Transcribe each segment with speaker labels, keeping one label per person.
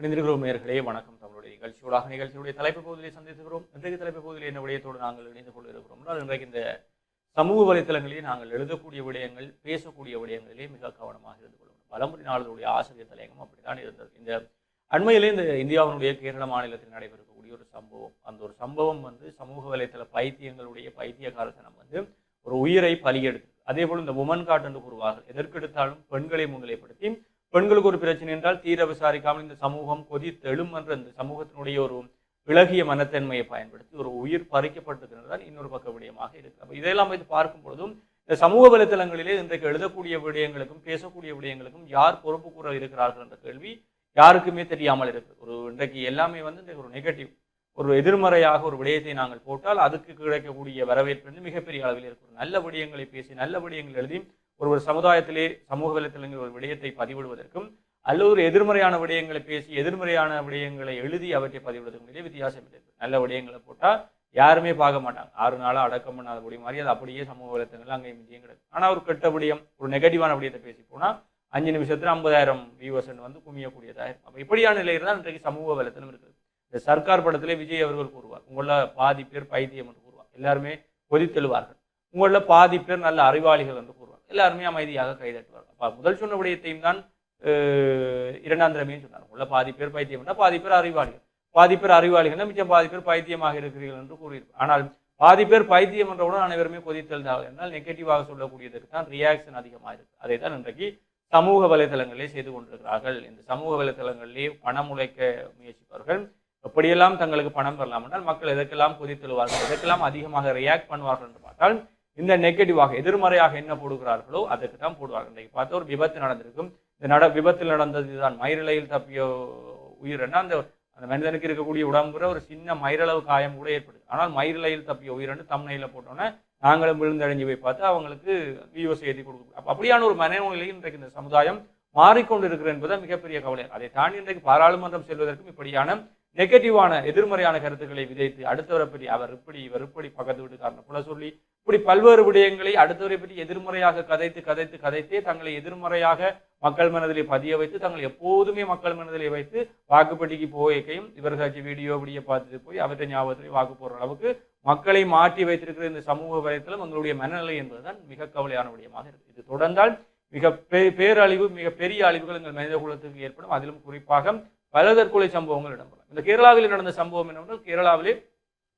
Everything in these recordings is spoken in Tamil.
Speaker 1: இணைந்திருக்கிறோம் நேர்களே வணக்கம். தமிழுடைய நிகழ்ச்சியோடாக நிகழ்ச்சியுடைய தலைப்பு பகுதியை சந்தித்துகிறோம் இன்றைக்கு தலைப்பு பகுதியில் என்ன விடயத்தோடு நாங்கள் இணைந்து கொண்டு இருக்கிறோம் இன்றைக்கு இந்த சமூக வலைத்தளங்களிலே நாங்கள் எழுதக்கூடிய விடயங்கள் பேசக்கூடிய விடயங்களிலே மிக கவனமாக இருந்து கொள்ளணும். பலமுறை நாளுடைய ஆசிரியர் தலையங்கம் அப்படித்தான் இருந்தது. இந்த அண்மையிலே இந்த இந்தியாவினுடைய கேரள மாநிலத்தில் நடைபெறக்கூடிய ஒரு சம்பவம். அந்த ஒரு சம்பவம் வந்து சமூக வலைத்தள பைத்தியங்களுடைய பைத்தியகாரத்தனம் வந்து ஒரு உயிரை பலியெடுத்து அதே போல் இந்த உமன் காட் என்று கூறுவார்கள் எதற்கெடுத்தாலும் பெண்களை முன்னிலைப்படுத்தி பெண்களுக்கு ஒரு பிரச்சனை என்றால் தீர விசாரிக்காமல் இந்த சமூகம் கொதித்தெழும் என்ற இந்த சமூகத்தினுடைய ஒரு விலகிய மனத்தன்மையை பயன்படுத்தி ஒரு உயிர் பறிக்கப்பட்டிருக்கிறது இன்னொரு பக்க விடயமாக இருக்குது. அப்போ இதையெல்லாம் வைத்து பார்க்கும் பொழுதும் இந்த சமூக வலைத்தளங்களிலே இன்றைக்கு எழுதக்கூடிய விடயங்களுக்கும் பேசக்கூடிய விடயங்களுக்கும் யார் பொறுப்பு கூற இருக்கிறார்கள் என்ற கேள்வி யாருக்குமே தெரியாமல் இருக்கு ஒரு இன்றைக்கு எல்லாமே வந்து இந்த ஒரு நெகட்டிவ் ஒரு எதிர்மறையாக ஒரு விடயத்தை நாங்கள் போட்டால் அதுக்கு கிடைக்கக்கூடிய வரவேற்பு வந்து மிகப்பெரிய அளவில் இருக்கும் நல்ல விடயங்களை பேசி நல்ல விடயங்கள் எழுதி ஒரு ஒரு சமுதாயத்திலே சமூக வலைத்தளங்களில் ஒரு விடயத்தை பதிவிடுவதற்கும் அல்லது ஒரு எதிர்மறையான விடயங்களை பேசி எதிர்மறையான விடயங்களை எழுதி அவற்றை பதிவிடுவதற்கும் இடையே வித்தியாசம் இல்லை. நல்ல விடயங்களை போட்டால் யாருமே பார்க்க மாட்டாங்க. ஆறு நாளாக அடக்கம் பண்ணாத விடிய மாதிரி அது அப்படியே சமூக வலைத்தளங்கள் அங்கேயும் இங்கேயும் கிடக்கும் ஆனால் ஒரு கெட்ட விடயம் ஒரு நெகட்டிவான விடயத்தை பேசி போனால் அஞ்சு நிமிஷத்தில் ஐம்பதாயிரம் வியூவர்ஸ் வந்து குமியக்கூடியதாக இருக்கும். அப்போ இப்படியான நிலையில் தான் இன்றைக்கு சமூக வலைத்தளம் இருக்குது. இந்த சர்க்கார் படத்திலே விஜய் அவர்கள் கூறுவார் உங்களில் பாதி பேர் பைத்தியம் என்று கூறுவார். எல்லாருமே கொதித்தெழுவார்கள் உங்களில் பாதி பேர் நல்ல அறிவாளிகள் என்று கூறுவார். எல்லாருமே அமைதியாக கைதட்டுவார்கள். அப்போ முதல் சொன்ன விடயத்தையும் தான் அஹ், இரண்டாம் திறமையும் சொன்னார் உள்ள பாதி பேர் பைத்தியம்னா பாதி பேர் அறிவாளிகள். பாதி பேர் அறிவாளிகள் மிச்சம் பாதி பேர் பைத்தியமாக இருக்கிறீர்கள் என்று கூறியிருப்பார் ஆனால் பாதி பேர் பைத்தியம் என்றவுடன் அனைவருமே கொதித்தெழுந்தார்கள் என்றால் நெகட்டிவாக சொல்லக்கூடியதற்கு தான் ரியாக்ஷன் அதிகமாக இருக்குது அதை தான் இன்றைக்கு சமூக வலைதளங்களிலே செய்து கொண்டிருக்கிறார்கள். இந்த சமூக வலைதளங்களிலே பணம் உழைக்க முயற்சிப்பவர்கள் எப்படியெல்லாம் தங்களுக்கு பணம் பெறலாம் என்றால் மக்கள் எதற்கெல்லாம் கொதித்தெழுவார்கள் எதற்கெல்லாம் அதிகமாக ரியாக்ட் பண்ணுவார்கள் என்று பார்த்தால் இந்த நெகட்டிவாக எதிர்மறையாக என்ன போடுகிறார்களோ அதுக்கு தான் போடுவார்கள் இன்றைக்கு பார்த்த ஒரு விபத்து நடந்திருக்கும். இந்த நட விபத்தில் நடந்தது இதுதான் மயிரிழையில் தப்பிய உயிரினா அந்த அந்த மனிதனுக்கு இருக்கக்கூடிய உடம்புற ஒரு சின்ன மயிரளவு காயம் கூட ஏற்படுது. ஆனால் மயிரிழையில் தப்பிய உயிரினு தம்னையில் போட்டோன்னே நாங்களும் விழுந்தடைஞ்சு போய் பார்த்து அவங்களுக்கு வியூஸ் எழுதி கொடுக்க அப்போ அப்படியான ஒரு மனநிலையில் இன்றைக்கு இந்த சமுதாயம் மாறிக்கொண்டு இருக்கிற என்பது மிகப்பெரிய கவலை. அதை தாண்டி இன்றைக்கு பாராளுமன்றம் செல்வதற்கும் இப்படியான நெகட்டிவான எதிர்மறையான கருத்துக்களை விதைத்து அடுத்தவரை பற்றி அவர் இப்படி இவர் இப்படி பக்கத்து வீட்டுக்காரனை போல சொல்லி இப்படி பல்வேறு விடயங்களை அடுத்தவரை பற்றி எதிர்மறையாக கதைத்து கதைத்து கதைத்தே தங்களை எதிர்மறையாக மக்கள் மனதிலே பதிய வைத்து தங்களை எப்போதுமே மக்கள் மனதிலே வைத்து வாக்குப்பட்டிக்கு போயிருக்கையும் இவர்கள் வீடியோ விடிய பார்த்துட்டு போய் அவற்றை ஞாபகத்திலே வாக்கு போடுற அளவுக்கு மக்களை மாற்றி வைத்திருக்கிற இந்த சமூக வலைத்தளம் எங்களுடைய மனநிலை என்பதுதான் மிக கவலையான விடயமாக இருக்குது. இது தொடர்ந்தால் மிக பே- பேரழிவு மிக பெரிய அழிவுகள் எங்கள் மனித குலத்துக்கு ஏற்படும். அதிலும் குறிப்பாக பல தற்கொலை சம்பவங்கள் இடம்பெறும் இந்த கேரளாவில் நடந்த சம்பவம் என்னவென்றால் கேரளாவிலே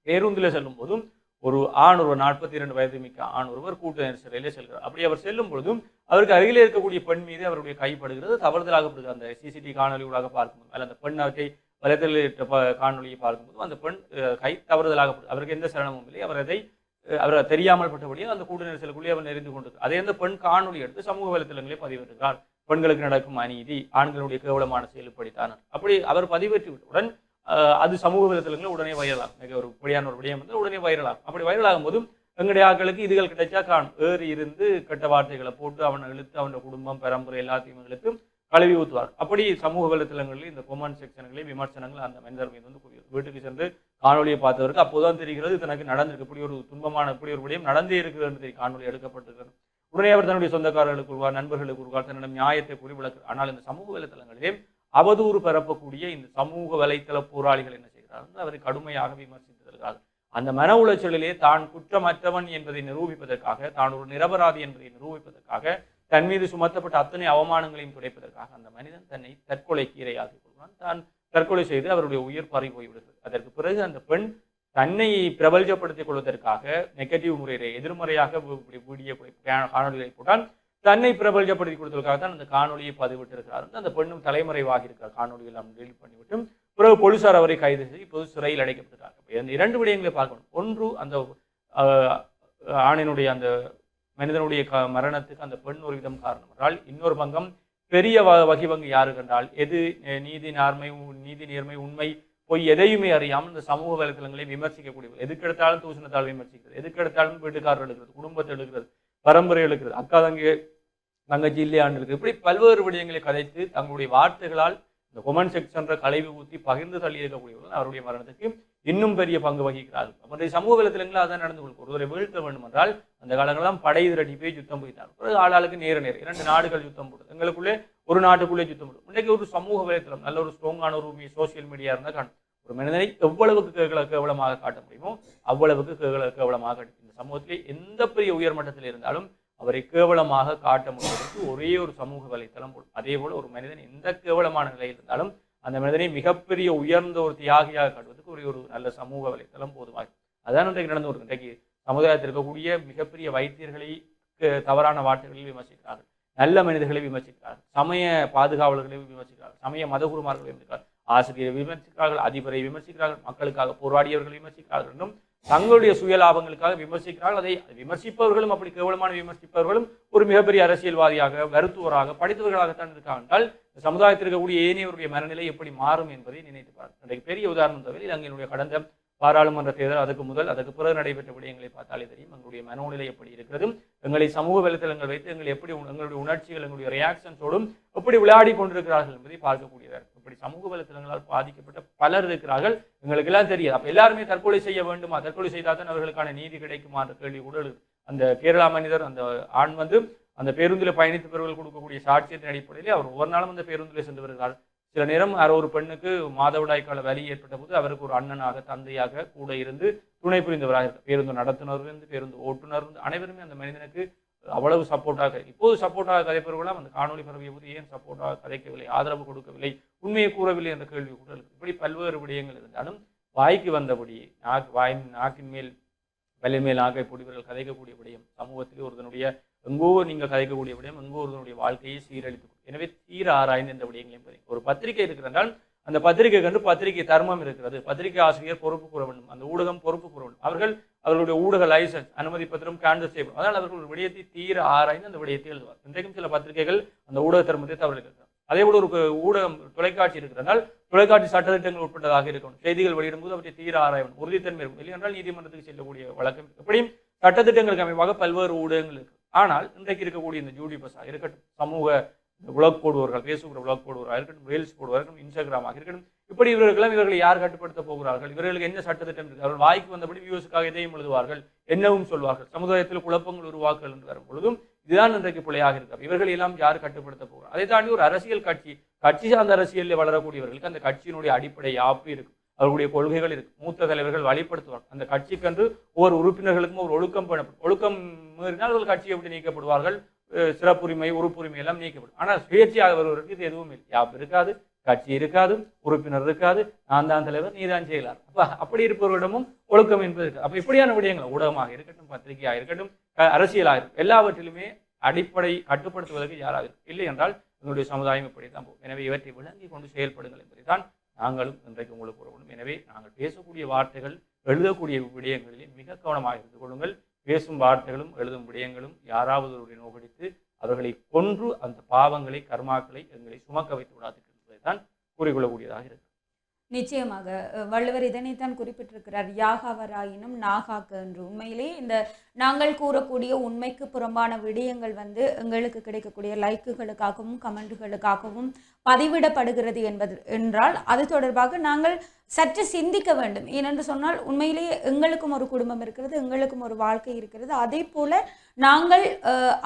Speaker 1: பேருந்தில் செல்லும் போதும் ஒரு ஆண் ஒருவர் நாற்பத்தி இரண்டு வயது மிக்க ஆண் ஒருவர் கூட்ட நெரிசலிலே செல்கிறார். அப்படி அவர் செல்லும் பொழுதும் அவருக்கு அருகிலே இருக்கக்கூடிய பெண் மீது அவருடைய கைப்படுகிறது தவறுதலாகப்படுகிறது. அந்த சிசிடிவி காணொலி ஊடாக பார்க்கும்போது அல்ல அந்த பெண் அவற்றை வலைத்தளிட்ட காணொலியை பார்க்கும்போது அந்த பெண் கை தவறுதலாகப்படுது அவருக்கு எந்த சரணமும் இல்லை. அவர் அதை அவர் தெரியாமல் பட்டபடியே அந்த கூட்ட நெரிசலுக்குள்ளே அவர் நெறிந்து கொண்டிருக்கிறார். அதே அந்த பெண் காணொலி எடுத்து சமூக வலைத்தளங்களே பதிவிடுகிறார். பெண்களுக்கு நடக்கும் அநீதி ஆண்களுடைய கேவலமான செயல் இப்படித்தான் அப்படி அவர் பதிவேற்றிவிட்டவுடன் அது சமூக விதத்திலங்களும் உடனே வைரலாம் மிக ஒரு இப்படியான ஒரு விடயம் வந்து உடனே வைரலாம் அப்படி வைரலாகும் போதும் எங்களுடைய ஆட்களுக்கு இதுகள் கிடைச்சா காணும். ஏறி இருந்து கெட்ட வார்த்தைகளை போட்டு அவனை இழுத்து அவனோட குடும்பம் பரம்பரை எல்லாத்தையும் இழுத்து கழுவி ஊற்றுவார் அப்படி சமூக வலைத்தளங்களில் இந்த கொமெண்ட் செக்ஷன்களில் விமர்சனங்கள் அந்த மனிதர் மீது வந்து வீட்டுக்கு சென்று காணொலியை பார்த்தவருக்கு அப்போதான் தெரிகிறது தனக்கு எனக்கு நடந்திருக்கு. இப்படி ஒரு துன்பமான இப்படி ஒரு விடயம் நடந்தே இருக்கிறது என்று தெரியும். காணொலி எடுக்கப்பட்டிருக்கிறது. உடனே அவர் தன்னுடைய சொந்தக்காரர்களுக்கு கூறுவார் நண்பர்களுக்கு கூறுவார் தன்னிடம் நியாயத்தை கூறி விளக்கு. ஆனால் இந்த சமூக வலைத்தளங்களிலே அவதூறு பரப்பக்கூடிய இந்த சமூக வலைத்தள போராளிகள் என்ன செய்கிறார்கள் அவரை கடுமையாக விமர்சித்து வருகிறார்கள் அந்த மன உளைச்சலிலே தான் குற்றமற்றவன் என்பதை நிரூபிப்பதற்காக தான் ஒரு நிரபராதி என்பதை நிரூபிப்பதற்காக தன் மீது சுமத்தப்பட்ட அத்தனை அவமானங்களையும் துடைப்பதற்காக அந்த மனிதன் தன்னை தற்கொலைக்கு இரையாகி கொள்வான். தான் தற்கொலை செய்து அவருடைய உயிர் பறி போய்விடுகிறது அதற்கு பிறகு அந்த பெண் தன்னை பிரபலப்படுத்திக் கொள்வதற்காக நெகட்டிவ் முறையிலே எதிர்மறையாக இப்படி வீடியோ காணொலிகளை போட்டால் தன்னை பிரபலப்படுத்தி கொடுத்ததற்காக தான் அந்த காணொலியை பதிவிட்டிருக்கிறார் அந்த பெண்ணும் தலைமறைவாக இருக்கிற காணொலிகள் டெலிட் பண்ணிவிட்டும். பிறகு போலீசார் அவரை கைது செய்து இப்போது சிறையில் அடைக்கப்பட்டிருக்காங்க இந்த இரண்டு விடயங்களை பார்க்கணும். ஒன்று அந்த ஆணினுடைய அந்த மனிதனுடைய க மரணத்துக்கு அந்த பெண் ஒரு விதம் காரணம் என்றால் இன்னொரு பங்கம் பெரிய வ வகிவங்கு யாரு கண்டால் எது நீதி நார்மை நீதி நேர்மை உண்மை போய் எதையுமே அறியாமல் இந்த சமூக வலைத்தளங்களை விமர்சிக்கக்கூடியவர்கள். எதுக்கெடுத்தாலும் தூசணத்தால் விமர்சிக்கிறது. எதுக்கெடுத்தாலும் வீட்டுக்காரர் எடுக்கிறது குடும்பத்தை எடுக்கிறது பரம்பரை எடுக்கிறது. அக்கா தங்கி தங்கச்சி இல்லையாண்டு இருக்குது. இப்படி பல்வேறு விடயங்களை கதைத்து தங்களுடைய வார்த்தைகளால் இந்த கொமன் செக்ஷன்ற கலைவு ஊற்றி பகிர்ந்து தள்ளி இருக்கக்கூடியவர்கள் அவருடைய மரணத்துக்கு இன்னும் பெரிய பங்கு வகிக்கிறார்கள். அப்போ சமூக விலத்திலங்களும் அதான் நடந்து கொள்ளும். ஒருவரை வீழ்த்த வேண்டும் என்றால் அந்த காலங்களெல்லாம் படை திரட்டி போய் யுத்தம் போயிட்டார் பிறகு ஆளாளுக்கு நேர நேரம் இரண்டு நாடுகள் யுத்தம் போடுது. எங்களுக்குள்ளே ஒரு நாட்டுக்குள்ளே யுத்தம் போடும் இன்றைக்கு ஒரு சமூக வலைத்தளம் நல்ல ஒரு ஸ்ட்ராங்கான ஒரு சோசியல் மீடியா இருந்தால் காணும் ஒரு மனிதனை எவ்வளவுக்கு கேவல கேவலமாக காட்ட முடியுமோ அவ்வளவுக்கு கேவல கேவலமாக காட்டும். இந்த சமூகத்திலே எந்த பெரிய உயர்மட்டத்தில் இருந்தாலும் அவரை கேவலமாக காட்ட முடிவதற்கு ஒரே ஒரு சமூக வலைத்தளம் போடும். அதே போல் ஒரு மனிதன் எந்த கேவலமான நிலையில் இருந்தாலும் அந்த மனிதனை மிகப்பெரிய உயர்ந்த ஒரு தியாகியாக காட்டுவதற்கு ஒரு ஒரு நல்ல சமூக வலைத்தளம் போதுமாக அதான் இன்றைக்கு நடந்து வருது இன்றைக்கு சமுதாயத்தில் இருக்கக்கூடிய மிகப்பெரிய வைத்தியர்களை தவறான வார்த்தைகளில் விமர்சிக்கிறார்கள். நல்ல மனிதர்களை விமர்சிக்கிறார்கள். சமய பாதுகாவலர்களை விமர்சிக்கிறார்கள். சமய மதகுருமார்களை விமர்சிக்கிறார்கள். ஆசிரியரை விமர்சிக்கிறார்கள். அதிபரை விமர்சிக்கிறார்கள். மக்களுக்காக போராடியவர்களை விமர்சிக்கிறார்கள் இன்னும் தங்களுடைய சுயலாபங்களுக்காக விமர்சிக்கிறார்கள். அதை விமர்சிப்பவர்களும் அப்படி கேவலமான விமர்சிப்பவர்களும் ஒரு மிகப்பெரிய அரசியல்வாதியாக மருத்துவராக படித்தவர்களாகத்தான் இருக்காங்க என்றால் சமுதாயத்தில் இருக்கக்கூடிய ஏனையவருடைய மனநிலை எப்படி மாறும் என்பதை நினைத்து பாருங்கள் இன்றைக்கு பெரிய உதாரணம் தவிர இலங்கையினுடைய கடந்த பாராளுமன்ற தேர்தல் அதுக்கு முதல் அதுக்கு பிறகு நடைபெற்ற விடயங்களை பார்த்தாலே தெரியும் எங்களுடைய மனோநிலை எப்படி இருக்கிறது எங்களை சமூக வலைத்தளங்கள் வைத்து எங்களை எப்படி எங்களுடைய உணர்ச்சிகள் எங்களுடைய ரியாக்ஷன்ஸோடும் எப்படி விளையாடி கொண்டிருக்கிறார்கள் என்பதை பார்க்கக்கூடியதாக இருக்கும். இப்படி சமூக வலைத்தளங்களால் பாதிக்கப்பட்ட பலர் இருக்கிறார்கள் எங்களுக்கு எல்லாம் தெரியாது. அப்போ எல்லாருமே தற்கொலை செய்ய வேண்டுமா? தற்கொலை செய்தால் தான் அவர்களுக்கான நீதி கிடைக்குமா என்ற கேள்வி கூட அந்த கேரளா மனிதர் அந்த ஆண் வந்து அந்த பேருந்தில் பயணித்தவர்கள் கொடுக்கக்கூடிய சாட்சியத்தின் அடிப்படையில் அவர் ஒவ்வொரு நாளும் அந்த பேருந்தில் சென்று வருகிறார் சில நேரம் யாரோ ஒரு பெண்ணுக்கு மாதவிடாய் கால வலி ஏற்பட்ட போது அவருக்கு ஒரு அண்ணனாக தந்தையாக கூட இருந்து துணை புரிந்தவராக இருக்கார். பேருந்து நடத்துனர்லேருந்து பேருந்து ஓட்டுநர் இருந்து அனைவருமே அந்த மனிதனுக்கு அவ்வளவு சப்போர்ட்டாக இப்போது சப்போர்ட்டாக கதைப்பவர்களாம் அந்த காணொலி பரவிய போது ஏன் சப்போர்ட்டாக கதைக்கவில்லை ஆதரவு கொடுக்கவில்லை உண்மையை கூறவில்லை என்ற கேள்வி கூட இருக்கு இப்படி பல்வேறு விடயங்கள் இருந்தாலும் வாய்க்கு வந்தபடி நாக்கு வாய் நாக்கின் மேல் வலின் மேல் நாக்கை பொடிவர்கள் கதைக்கக்கூடிய விடயம் சமூகத்திலே ஒருதனுடைய எங்கோ நீங்கள் கதைக்கக்கூடிய விடயம் எங்கோ ஒருவனுடைய வாழ்க்கையை சீரழித்து எனவே தீர ஆராய்ந்து இந்த விடயங்களையும் பதிவு ஒரு பத்திரிகை இருக்கிறதால் அந்த பத்திரிகை கண்டு பத்திரிகை தர்மம் இருக்கிறது. பத்திரிகை ஆசிரியர் பொறுப்பு கூற வேண்டும். அந்த ஊடகம் பொறுப்பு கூற வேண்டும். அவர்கள் அவர்களுடைய ஊடக லைசன்ஸ் அனுமதி பத்திரம் கேன்சல் செய்யப்படும். அதனால் அவர்கள் ஒரு விடயத்தை தீர ஆராய்ந்து அந்த விடயத்தை எழுதுவார் இன்றைக்கும் சில பத்திரிகைகள் அந்த ஊடக தர்மத்தை தவறுகிறது அதே போல ஒரு ஊடகம் தொலைக்காட்சி இருக்கிறதால் தொலைக்காட்சி சட்டத்திட்டங்கள் உட்பட்டதாக இருக்கணும். செய்திகள் வெளியிடும்போது அவற்றை தீர ஆராயணும் உறுதித்தன்மை இருக்கும் இல்லை என்றால் நீதிமன்றத்துக்கு செல்லக்கூடிய வழக்கம். எப்படியும் சட்டத்திட்டங்களுக்கு அமைவாக பல்வேறு ஊடகங்கள் இருக்கு. ஆனால் இன்றைக்கு இருக்கக்கூடிய இந்த ஜூடி பஸ்ஸாக இருக்கட்டும் சமூக உலக போடுவர்கள் பேசுகிற உலக போடுவராக இருக்கட்டும் ரீல்ஸ் போடுவார்கள் இன்ஸ்டாகிராமாக இருக்கட்டும் இப்படி இவர்களெல்லாம் இவர்களை யார் கட்டுப்படுத்த போகிறார்கள்? இவர்களுக்கு என்ன சட்டத்திட்டம் இருக்கு அவர்கள் வாய்க்கு வந்தபடி வியூஸுக்காக எதையும் எழுதுவார்கள் என்னவும் சொல்வார்கள். சமுதாயத்தில் குழப்பங்கள் உருவாக்கல் என்று வரும் பொழுதும் இதுதான் இன்றைக்கு பிள்ளையாக இருக்கிறார் இவர்கள் எல்லாம் யார் கட்டுப்படுத்த போகிறார் அதை தாண்டி ஒரு அரசியல் கட்சி கட்சி சார்ந்த அரசியலில் வளரக்கூடியவர்களுக்கு அந்த கட்சியினுடைய அடிப்படை யாப்பு இருக்கும். அவர்களுடைய கொள்கைகள் இருக்கு மூத்த தலைவர்கள் வழிப்படுத்துவார் அந்த கட்சிக்கென்று ஒவ்வொரு உறுப்பினர்களுக்கும் ஒரு ஒழுக்கம் பண்ணப்படும். ஒழுக்கம் மீறினால் அவர்கள் கட்சியை விட்டு நீக்கப்படுவார்கள் சிறப்புரிமை உறுப்புரிமை எல்லாம் நீக்கப்படும். ஆனால் சுயேட்சையாக வருவதற்கு இது எதுவும் இல்லை. யாப் இருக்காது? கட்சி இருக்காது உறுப்பினர் இருக்காது. நான் தான் தலைவர் நீ தான் செய்யலாம் அப்போ அப்படி இருப்பவர்களிடமும் ஒழுக்கம் என்பது இருக்கு. அப்போ இப்படியான விடயங்கள் ஊடகமாக இருக்கட்டும் பத்திரிகையாக இருக்கட்டும் அரசியலாக இருக்கும் எல்லாவற்றிலுமே அடிப்படை கட்டுப்படுத்துவதற்கு யாராக இருக்கும் இல்லை என்றால் எங்களுடைய சமுதாயம் இப்படி தான் போகும். எனவே இவற்றை விளங்கி கொண்டு செயல்படுங்கள் என்பதை தான் நாங்களும் இன்றைக்கு உங்களுக்கு கூறப்படும் எனவே நாங்கள் பேசக்கூடிய வார்த்தைகள் எழுதக்கூடிய விடயங்களிலே மிக கவனமாக இருந்து கொள்ளுங்கள். பேசும் வார்த்தைகளும் எழுதும் விடயங்களும் யாராவது ஒருவரை நோக்கடித்து அவர்களை கொன்று அந்த பாவங்களை கர்மாக்களை எங்களை சுமக்க வைத்து விடாது என்பதை தான் கூறிக்கொள்ளக்கூடியதாக இருக்கு
Speaker 2: நிச்சயமாக வள்ளுவர் இதனைத்தான் குறிப்பிட்டிருக்கிறார். யாகாவராயினும் நாகாக்கு என்று. உண்மையிலே இந்த நாங்கள் கூறக்கூடிய உண்மைக்கு புறம்பான விடயங்கள் வந்து எங்களுக்கு கிடைக்கக்கூடிய லைக்குகளுக்காகவும் கமெண்ட்டுகளுக்காகவும் பதிவிடப்படுகிறது என்பது என்றால் அது தொடர்பாக நாங்கள் சற்று சிந்திக்க வேண்டும். ஏனென்று சொன்னால் உண்மையிலேயே எங்களுக்கும் ஒரு குடும்பம் இருக்கிறது எங்களுக்கும் ஒரு வாழ்க்கை இருக்கிறது. அதே போல நாங்கள்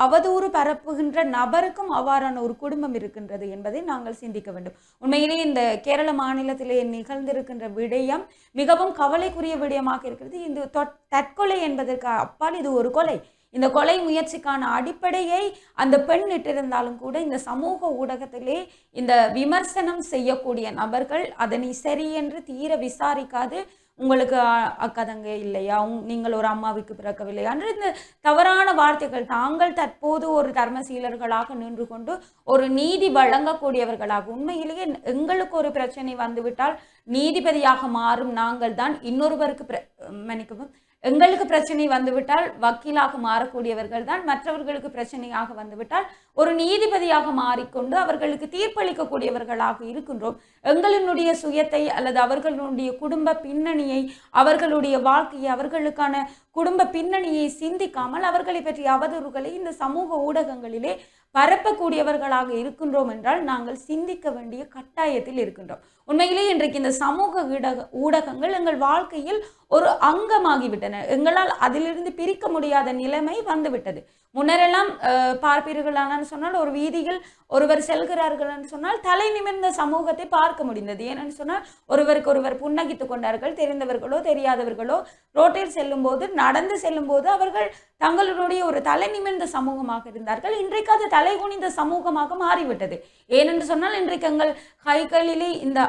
Speaker 2: அவதூறு பரப்புகின்ற நபருக்கும் அவ்வாறான ஒரு குடும்பம் இருக்கின்றது என்பதை நாங்கள் சிந்திக்க வேண்டும். உண்மையிலேயே இந்த கேரள மாநிலத்திலே நிகழ்ந்திருக்கின்ற விடயம் மிகவும் கவலைக்குரிய விடயமாக இருக்கிறது. இந்த தற்கொலை என்பதற்கு அப்பால் இது ஒரு கொலை. இந்த கொலை முயற்சிக்கான அடிப்படையை அந்த பெண் இட்டிருந்தாலும் கூட இந்த சமூக ஊடகத்திலே இந்த விமர்சனம் செய்யக்கூடிய நபர்கள் அதனை சரி என்று தீர விசாரிக்காது. உங்களுக்கு அக்கதங்க இல்லையா? உங்- நீங்கள் ஒரு அம்மாவுக்கு பிறக்கவில்லையா? என்று இந்த தவறான வார்த்தைகள் தாங்கள் தற்போது ஒரு தர்மசீலர்களாக நின்று கொண்டு ஒரு நீதி வழங்கக்கூடியவர்களாக உண்மையிலேயே எங்களுக்கு ஒரு பிரச்சனை வந்துவிட்டால் நீதிபதியாக மாறும் நாங்கள் தான் இன்னொருவருக்கு பிர மன்னிக்கவும் எங்களுக்கு பிரச்சனை வந்துவிட்டால் வக்கீலாக மாறக்கூடியவர்கள் தான் மற்றவர்களுக்கு பிரச்சனையாக வந்துவிட்டால் ஒரு நீதிபதியாக மாறிக்கொண்டு அவர்களுக்கு தீர்ப்பளிக்கக்கூடியவர்களாக இருக்கின்றோம். எங்களினுடைய சுயத்தை அல்லது அவர்களுடைய குடும்ப பின்னணியை அவர்களுடைய வாழ்க்கையை அவர்களுக்கான குடும்ப பின்னணியை சிந்திக்காமல் அவர்களை பற்றிய அவதூறுகளை இந்த சமூக ஊடகங்களிலே பரப்பக்கூடியவர்களாக இருக்கின்றோம் என்றால் நாங்கள் சிந்திக்க வேண்டிய கட்டாயத்தில் இருக்கின்றோம். உண்மையிலே இன்றைக்கு இந்த சமூக ஊடக ஊடகங்கள் எங்கள் வாழ்க்கையில் ஒரு அங்கமாகிவிட்டன. எங்களால் அதிலிருந்து பிரிக்க முடியாத நிலைமை வந்துவிட்டது. முன்னரெல்லாம் அஹ், பார்ப்பீர்களானு சொன்னால் ஒரு வீதியில் ஒருவர் செல்கிறார்கள் என்று சொன்னால் தலை நிமிர்ந்த சமூகத்தை பார்க்க முடிந்தது. ஏனென்று சொன்னால் ஒருவருக்கு ஒருவர் புன்னகித்துக் கொண்டார்கள். தெரிந்தவர்களோ தெரியாதவர்களோ ரோட்டில் செல்லும்போது நடந்து செல்லும்போது அவர்கள் தங்களுடைய ஒரு தலை நிமிர்ந்த சமூகமாக இருந்தார்கள். இன்றைக்கு அது தலை குனிந்த சமூகமாக மாறிவிட்டது. ஏனென்று சொன்னால் இன்றைக்கு எங்கள் கைகளிலே இந்த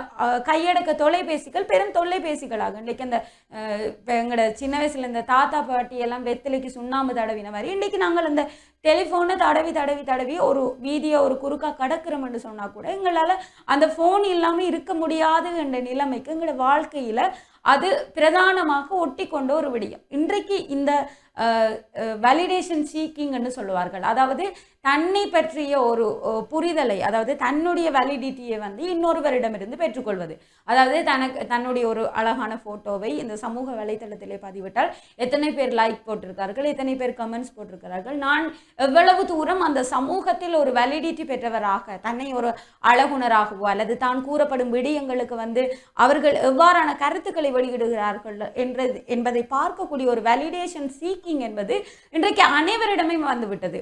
Speaker 2: கையடக்க தொலைபேசிகள் பெரும் தொலைபேசிகளாக இன்றைக்கு அந்த எங்களோட சின்ன வயசுல இந்த தாத்தா பாட்டி எல்லாம் வெத்திலைக்கு சுண்ணாம்பு தடவின மாதிரி இன்றைக்கு நாங்கள் அந்த டெலிஃபோனை தடவி தடவி தடவி ஒரு வீதியை ஒரு குறுக்கா கடக்கிறோம்னு சொன்னா கூட எங்களால் அந்த ஃபோன் இல்லாமல் இருக்க முடியாது என்ற நிலைமைக்கு எங்களோட வாழ்க்கையில அது பிரதானமாக ஒட்டி கொண்ட ஒரு விடயம். இன்றைக்கு இந்த வேலிடேஷன் சீக்கிங்னு சொல்லுவார்கள். அதாவது தன்னை பற்றிய ஒரு புரிதலை அதாவது தன்னுடைய வேலிடிட்டியை வந்து இன்னொருவரிடமிருந்து பெற்றுக்கொள்வது. அதாவது தனக்கு தன்னுடைய ஒரு அழகான ஃபோட்டோவை இந்த சமூக வலைத்தளத்திலே பதிவிட்டால் எத்தனை பேர் லைக் போட்டிருக்கார்கள் எத்தனை பேர் கமெண்ட்ஸ் போட்டிருக்கிறார்கள். நான் எவ்வளவு தூரம் அந்த சமூகத்தில் ஒரு வேலிடிட்டி பெற்றவராக தன்னை ஒரு அழகுணராகவோ அல்லது தான் கூறப்படும் விடயங்களுக்கு வந்து அவர்கள் எவ்வாறான கருத்துக்களை வெளியிடுகிறார்கள் என்றது என்பதை பார்க்கக்கூடிய ஒரு வேலிடேஷன் சீக்கிங் என்பது இன்றைக்கு அனைவரிடமே வந்துவிட்டது.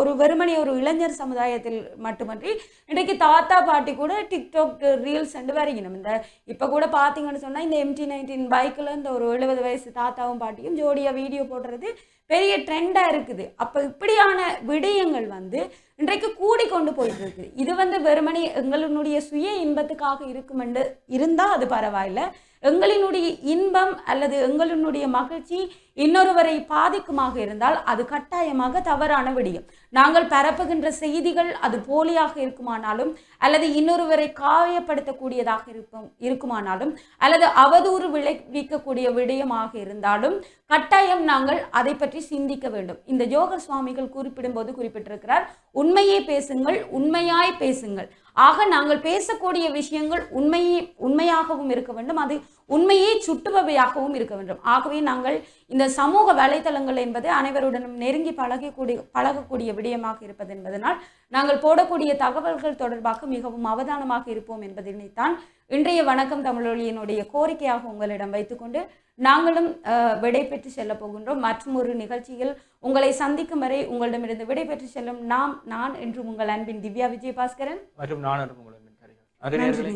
Speaker 2: ஒருவர் ஒரு வெறுமனே ஒரு இளைஞர் சமுதாயத்தில் மட்டுமன்றி இன்றைக்கு தாத்தா பாட்டி கூட டிக்டாக் ரீல்ஸ் என்று வரைக்கணும் இந்த இப்போ கூட பார்த்தீங்கன்னு சொன்னால் இந்த எம்டி நைன்டீன் பைக்கில் இந்த ஒரு எழுபது வயசு தாத்தாவும் பாட்டியும் ஜோடியாக வீடியோ போடுறது பெரிய ட்ரெண்டாக இருக்குது. அப்போ இப்படியான விடயங்கள் வந்து இன்றைக்கு கூடி கொண்டு போயிட்டு இருக்குது இது வந்து வெறுமனே எங்களுடைய சுய இன்பத்துக்காக இருக்கும் என்று இருந்தால் அது பரவாயில்ல. எங்களினுடைய இன்பம் அல்லது எங்களினுடைய மகிழ்ச்சி இன்னொருவரை பாதிக்குமாக இருந்தால் அது கட்டாயமாக தவறான விடயம். நாங்கள் பரப்புகின்ற செய்திகள் அது போலியாக இருக்குமானாலும் அல்லது இன்னொருவரை காயப்படுத்தக்கூடியதாக இருக்கும் இருக்குமானாலும் அல்லது அவதூறு விளைவிக்கக்கூடிய விடயமாக இருந்தாலும் கட்டாயம் நாங்கள் அதை பற்றி சிந்திக்க வேண்டும். இந்த ஜோகர் சுவாமிகள் குறிப்பிடும்போது குறிப்பிட்டிருக்கிறார் உண்மையே பேசுங்கள் உண்மையாய் பேசுங்கள். ஆக நாங்கள் பேசக்கூடிய விஷயங்கள் உண்மையே உண்மையாகவும் இருக்க வேண்டும். அது உண்மையை சுட்டுபவையாகவும் இருக்க வேண்டும். ஆகவே நாங்கள் இந்த சமூக வலைத்தளங்கள் என்பது அனைவருடனும் நெருங்கி பழகக்கூடிய பழகக்கூடிய விடயமாக இருப்பது என்பதனால் நாங்கள் போடக்கூடிய தகவல்கள் தொடர்பாக மிகவும் அவதானமாக இருப்போம் என்பதனைத்தான் இன்றைய வணக்கம் தமிழொலியினுடைய கோரிக்கையாக உங்களிடம் வைத்துக்கொண்டு நாங்களும் அஹ், விடை பெற்று செல்ல போகின்றோம். மற்றும் ஒரு நிகழ்ச்சியில் உங்களை சந்திக்கும் வரை உங்களிடமிருந்து விடை பெற்று செல்லும் நாம் நான் என்று உங்கள் அன்பின் திவ்யா விஜயபாஸ்கரன்.
Speaker 1: மற்றும் நான் நன்றி.